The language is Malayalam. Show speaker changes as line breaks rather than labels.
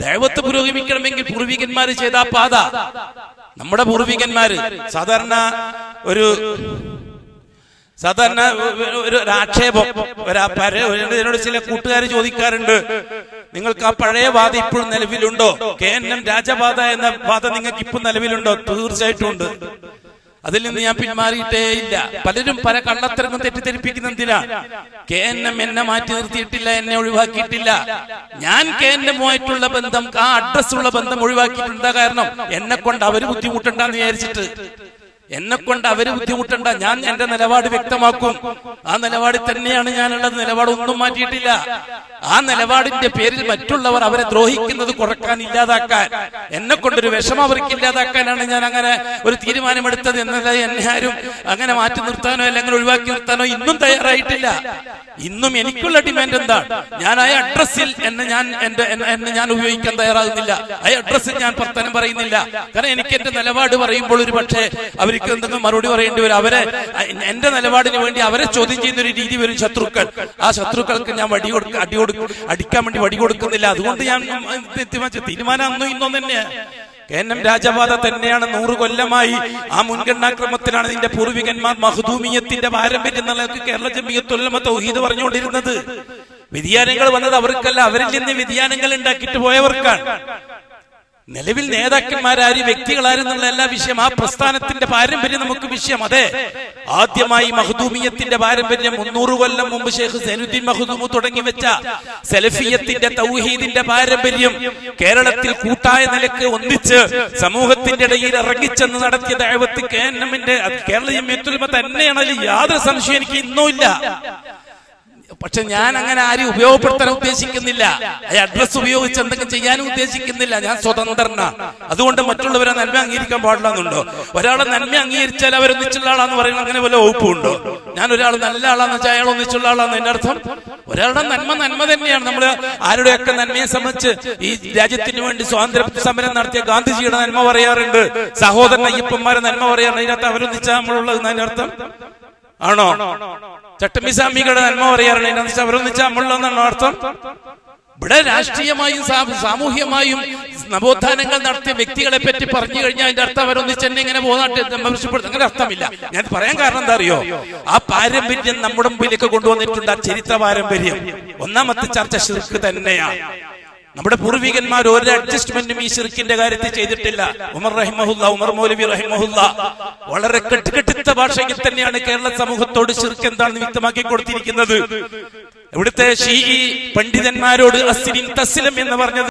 ദൈവത്ത് പുരോഗമിക്കണമെങ്കിൽ പൂർവികന്മാർ ചെയ്ത പാത. നമ്മുടെ പൂർവികന്മാര് സാധാരണ ഒരു സാധാരണ ഒരു- ആക്ഷേപം. എന്നോട് ചില കൂട്ടുകാർ ചോദിക്കാറുണ്ട്. നിങ്ങൾക്ക് ആ പഴയ വാദം ഇപ്പോഴും നിലവിലുണ്ടോ? കെ എൻ എം രാജപാത എന്ന വാദം നിങ്ങൾക്ക് ഇപ്പം നിലവിലുണ്ടോ? തീർച്ചയായിട്ടും ഉണ്ട്. അതിൽ നിന്ന് ഞാൻ പിന്മാറിയിട്ടേ ഇല്ല. പലരും പല കള്ളത്തരങ്ങൾ തെറ്റിദ്ധരിപ്പിക്കുന്ന എന്തിനാ? കെ എൻ എം എന്നെ മാറ്റി നിർത്തിയിട്ടില്ല എന്നെ ഒഴിവാക്കിയിട്ടില്ല. ഞാൻ കെ എൻ എമ്മുമായിട്ടുള്ള ബന്ധം ആ അഡ്രസ്സുള്ള ബന്ധം ഒഴിവാക്കിയിട്ടുണ്ട് കാരണം എന്നെ കൊണ്ട് അവർ ബുദ്ധിമുട്ടുണ്ടെന്ന് വിചാരിച്ചിട്ട്. എന്നെ കൊണ്ട് അവർ ബുദ്ധിമുട്ടണ്ട. ഞാൻ എന്റെ നിലപാട് വ്യക്തമാക്കും. ആ നിലപാടിൽ തന്നെയാണ് ഞാനുള്ളത്. നിലപാട് ഒന്നും മാറ്റിയിട്ടില്ല. ആ നിലപാടിന്റെ പേരിൽ മറ്റുള്ളവർ അവരെ ദ്രോഹിക്കുന്നത് കുറയ്ക്കാൻ ഇല്ലാതാക്കാൻ. എന്നെ കൊണ്ടൊരു വിഷമം അവർക്ക് ഇല്ലാതാക്കാനാണ് ഞാൻ അങ്ങനെ ഒരു തീരുമാനമെടുത്തത് എന്നല്ല എന്നെ ആരും അങ്ങനെ മാറ്റി നിർത്താനോ അല്ലെങ്കിൽ ഒഴിവാക്കി നിർത്താനോ ഇന്നും തയ്യാറായിട്ടില്ല. ഇന്നും എനിക്കുള്ള ഡിമാൻഡ് എന്താണ്? ഞാൻ ആ അഡ്രസ്സിൽ എന്നെ ഞാൻ എന്റെ എന്നെ- ഞാൻ ഉപയോഗിക്കാൻ തയ്യാറാകുന്നില്ല. ആ അഡ്രസ്സിൽ ഞാൻ പ്രവർത്തനം പറയുന്നില്ല. കാരണം എനിക്ക് എന്റെ നിലപാട് പറയുമ്പോൾ ഒരു പക്ഷേ അവർക്ക് എന്തെങ്കിലും മറുപടി പറയേണ്ടി വരും. അവരെ എന്റെ നിലപാടിന് വേണ്ടി അവരെ ചോദ്യം ചെയ്യുന്ന ഒരു രീതി വരും ശത്രുക്കൾ. ആ ശത്രുക്കൾക്ക് ഞാൻ വടി കൊടുക്ക അടി കൊടുക്ക അടിക്കാൻ വേണ്ടി വടി കൊടുക്കുന്നില്ല. അതുകൊണ്ട് ഞാൻ തീരുമാനിച്ചു തീരുമാനം അന്നും ഇന്നും തന്നെയാണ് കെ എൻ എം രാജപാത തന്നെയാണ് നൂറ് കൊല്ലമായി. ആ മുൻഗണനാക്രമത്തിലാണ് ഇതിന്റെ പൂർവികന്മാർ മഹദൂമിയത്തിന്റെ പാരമ്പര്യം നിലനിൽക്ക് കേരള ജമിയത്തുല്ലമ തൗഹീദ് പറഞ്ഞുകൊണ്ടിരുന്നത്. വ്യതിയാനങ്ങൾ വന്നത് അവർക്കല്ല. അവരിൽ നിന്ന് വ്യതിയാനങ്ങൾ ഉണ്ടാക്കിയിട്ട് പോയവർക്കാണ്. നിലവിൽ നേതാക്കന്മാരാര് വ്യക്തികളാരെന്നുള്ള എല്ലാ വിഷയം. ആ പ്രസ്ഥാനത്തിന്റെ പാരമ്പര്യം നമുക്ക് വിഷയം. അതെ. ആദ്യമായി മഹദൂമിയത്തിന്റെ പാരമ്പര്യം മുന്നൂറ് കൊല്ലം മുമ്പ് ഷെയ്ഖ് സൈനുദ്ദീൻ മഹദൂമു തുടങ്ങി വെച്ച സെലഫിയത്തിന്റെ തൗഹീദിന്റെ പാരമ്പര്യം കേരളത്തിൽ കൂട്ടായ നിലയ്ക്ക് ഒന്നിച്ച് സമൂഹത്തിന്റെ ഇടയിൽ ഇറങ്ങിച്ചെന്ന് നടത്തിയ ദൈവത്ത് കേരള ജമ്യത്തുൽമ തന്നെയാണ് യാതൊരു സംശയം എനിക്ക് ഇന്നുമില്ല. പക്ഷെ ഞാൻ അങ്ങനെ ആരും ഉപയോഗപ്പെടുത്താൻ ഉദ്ദേശിക്കുന്നില്ല. അഡ്രസ് ഉപയോഗിച്ച് എന്തെങ്കിലും ചെയ്യാനും ഉദ്ദേശിക്കുന്നില്ല. ഞാൻ സ്വതന്ത്രനാ. അതുകൊണ്ട് മറ്റുള്ളവരെ നന്മ അംഗീകരിക്കാൻ പാടില്ലെന്നുണ്ടോ ഒരാളെ നന്മ അംഗീകരിച്ചാൽ അവരൊന്നിച്ചുള്ള ആളാന്ന് പറയുന്നത് അങ്ങനെ വല്ല വകുപ്പുണ്ടോ ഞാൻ ഒരാൾ നല്ല ആളാന്ന് വെച്ചാൽ അയാൾ ഒന്നിച്ചുള്ള ആളാന്ന് എന്റെ അർത്ഥം? ഒരാളുടെ നന്മ നന്മ തന്നെയാണ്. നമ്മൾ ആരുടെയൊക്കെ നന്മയെ സംബന്ധിച്ച് ഈ രാജ്യത്തിന് വേണ്ടി സ്വാതന്ത്ര്യ സമരം നടത്തിയ ഗാന്ധിജിയുടെ നന്മ പറയാറുണ്ട്. സഹോദരൻ അയ്യപ്പന്മാരെ നന്മ പറയാറുണ്ട്. അതിനകത്ത് അവരൊന്നിച്ചാൽ നമ്മളുള്ളത് അർത്ഥം? ആണോ? ചട്ടമ്പിസ്വാമികളുടെ നന്മ പറയാറുണ്ട്. അവർ അവരൊന്നിച്ചാൽ നമ്മളുള്ളതെന്നാണോ അർത്ഥം? ഇവിടെ രാഷ്ട്രീയമായും സാമൂഹ്യമായും നവോത്ഥാനങ്ങൾ നടത്തിയ വ്യക്തികളെ പറ്റി പറഞ്ഞു കഴിഞ്ഞാൽ അതിന്റെ അർത്ഥം അവരൊന്നിച്ച് തന്നെ ഇങ്ങനെ പോകുന്ന മെമ്പർഷിപ്പ് അങ്ങനെ അർത്ഥമില്ല. ഞാൻ പറയാൻ കാരണം എന്താ അറിയോ? ആ പാരമ്പര്യം നമ്മുടെ മുമ്പിലേക്ക് കൊണ്ടുവന്നിട്ടുണ്ട് ആ ചരിത്ര പാരമ്പര്യം ഒന്നാമത്തെ ചർച്ച ശിർക്ക് തന്നെയാണ്. നമ്മുടെ പൂർവികന്മാർ ഒരു അഡ്ജസ്റ്റ്മെന്റും ഈ ശിർക്കിന്റെ കാര്യത്തിൽ ചെയ്തിട്ടില്ല. ഉമർ റഹിമഹുല്ല ഉമർ മൗലവി റഹിമഹുല്ല. വളരെ കെട്ടുകെട്ടിത്ത ഭാഷയിൽ തന്നെയാണ് കേരള സമൂഹത്തോട് ശിർക്ക് എന്താണെന്ന് വ്യക്തമാക്കി കൊടുത്തിരിക്കുന്നത്. ഇവിടുത്തെ ഷീ പണ്ഡിതന്മാരോട് അസിലിൻ തസ്ലം എന്ന് പറഞ്ഞത്